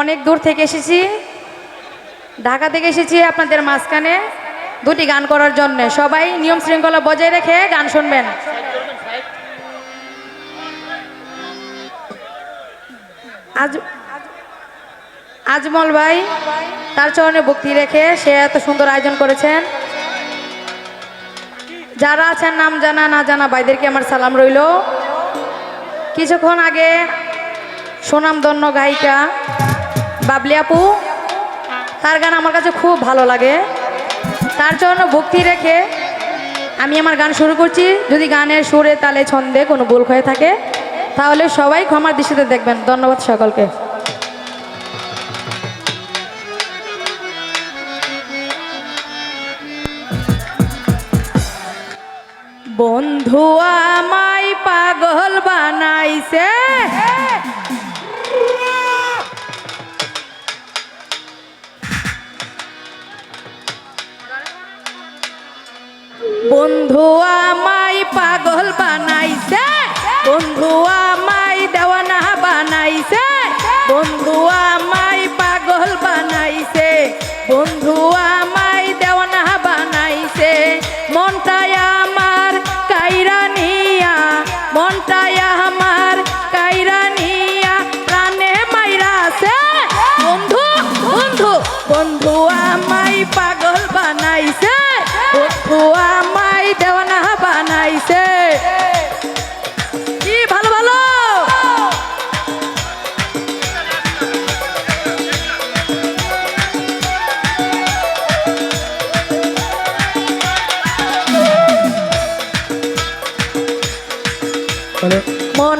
অনেক দূর থেকে এসেছি। ঢাকা থেকে এসেছি আপনাদের মাঝখানে দুটি গান করার জন্য। সবাই নিয়ম শৃঙ্খলা বজায় রেখে গান শুনবেন। আজ আজমল ভাই তার চরণে ভক্তি রেখে সে এত সুন্দর আয়োজন করেছেন। যারা আছেন নাম জানা, না জানা, ভাইদেরকে আমার সালাম রইল। কিছুক্ষণ আগে সুনামধন্য গায়িকা বাবলি আপু, তার গান আমার কাছে খুব ভালো লাগে। তার জন্য ভক্তি রেখে আমি আমার গান শুরু করছি। যদি গানের সুরে তালে ছন্দে কোনো ভুল হয়ে থাকে, তাহলে সবাই ক্ষমার দৃষ্টিতে দেখবেন। ধন্যবাদ সকলকে। বন্ধু আমায় পাগল বানাইছে। বন্ধু আমায় পাগল বানাইছে। বন্ধু আমায় দেওয়ানা বানাইছে। বন্ধু আমায় পাগল বানাইছে। বন্ধু আমায় দেওয়ানা বানাইছে। মনটায় আমার কাইরা নিয়া, মনটায় আমার কাইরা নিয়া প্রাণে মাইরাছে বন্ধু বন্ধু বন্ধু আমায় পাগল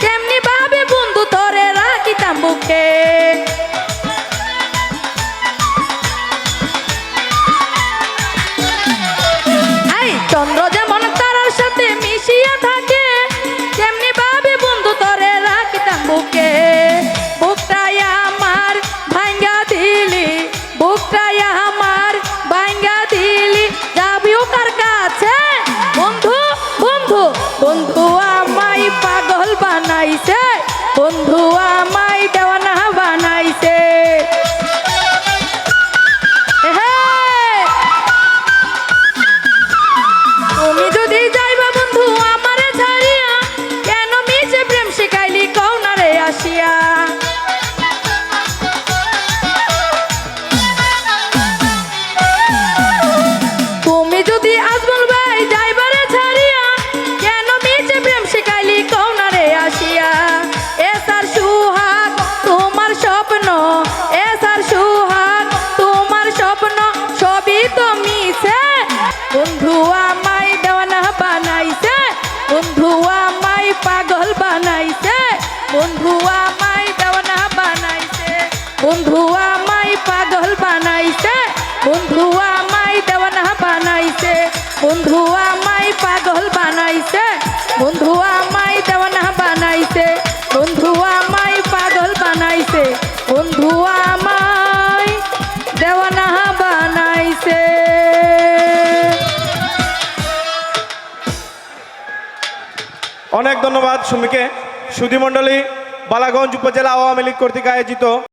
কেমনি ভাবে বন্ধু ধরে রাখিতাম বুকে? বন্ধু বন্ধু আমায় পাগল বানাইছে, বন্ধু আমায় দেওয়ানা বানাইছে, বন্ধু আমায় পাগল বানাইছে, বন্ধু আমায় দেওয়ানা বানাইছে। অনেক ধন্যবাদ সুমিকে। সুধীমণ্ডলী, বালাগঞ্জ উপজেলা আওয়ামী লীগ কর্তৃক আয়োজিত